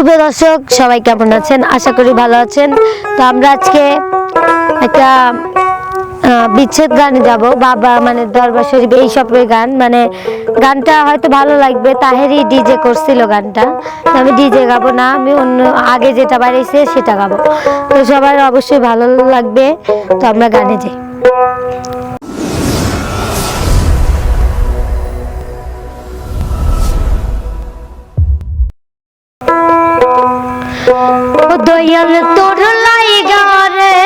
শুভ দর্শক, সবাই কেমন আছেন? আশা করি ভালো আছেন। তো আমরা আজকে একটা বিচ্ছেদ গানে যাব। বাবা মানে দরবার শরীফ এই সবের গান। মানে গানটা হয়তো ভালো লাগবে। তাহেরই ডিজে করছিল গানটা। আমি ডিজে গাবো না, আমি অন্য আগে যেটা বাড়িয়েছে সেটা গাবো। তো সবার অবশ্যই ভালো লাগবে। তো আমরা গানে যাই। দয়াল তোর লাইগা রে।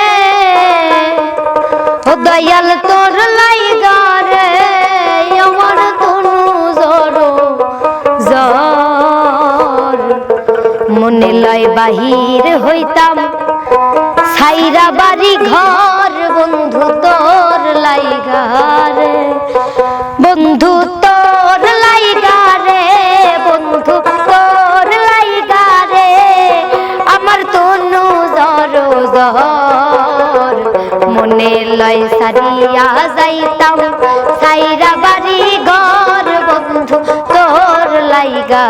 ও দয়াল তোর লাইগা রে, আমার তনু জড় জর। মনে লয় বাহির হইতাম সাইরা বাড়ি ঘর, বন্ধু তোর লাইগা রে। বন্ধু মনে লয় সারিয়া যাইতাম। সাইরা বাড়ি ঘর বন্ধু তোর লাইগা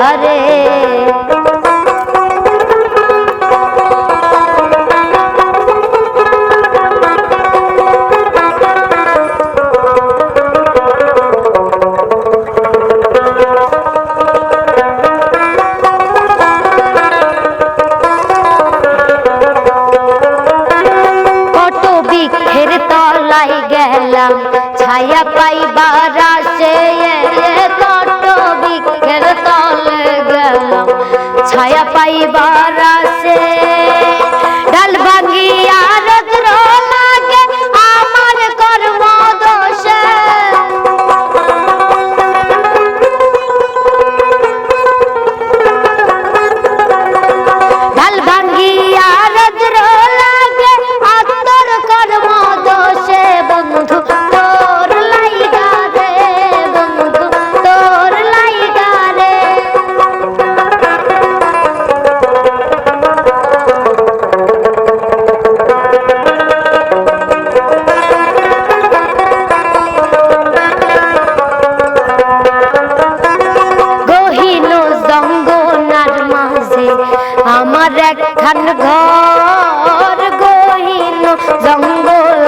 বৃক্ষের তলায় গেলাম ছায়া পাইবার আসে কত বৃক্ষের তলে গেলাম ছায়া পাইবার আসে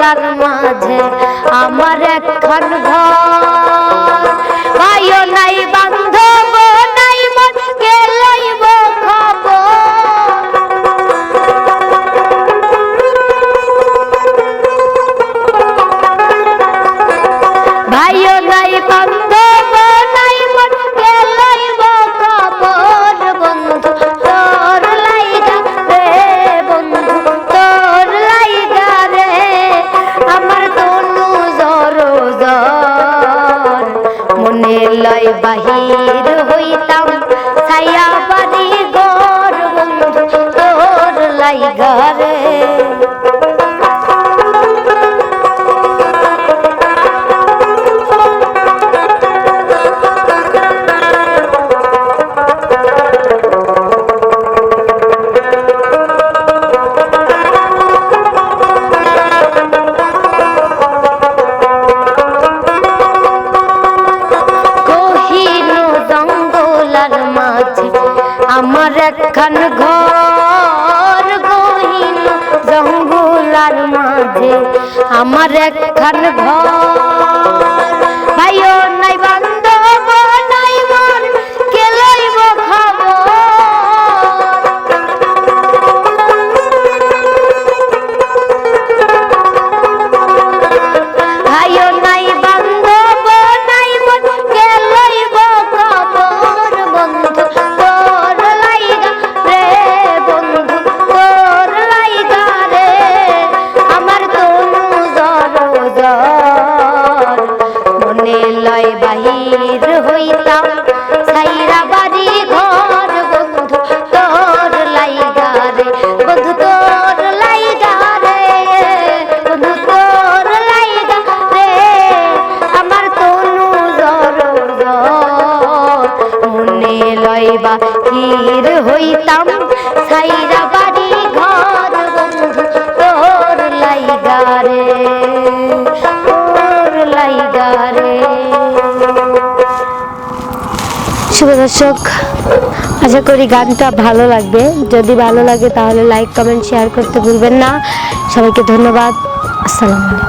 জঙ্গলার মাঝে আমার একখান ঘর। তোর একখান ঘর গহীন জঙ্গুলার মাঝে আমার একখান ঘর। ভাইও হইতাম সাইরা লাইগা রে বন্ধু লাইগা রে বন্ধু তোর লাইগা রে আমার তনু জর জর হইতাম। শুভ দর্শক আশা করি গানটা ভালো লাগবে। যদি ভালো লাগে তাহলে লাইক কমেন্ট শেয়ার করতে ভুলবেন না। সবাইকে ধন্যবাদ। আসসালামু আলাইকুম।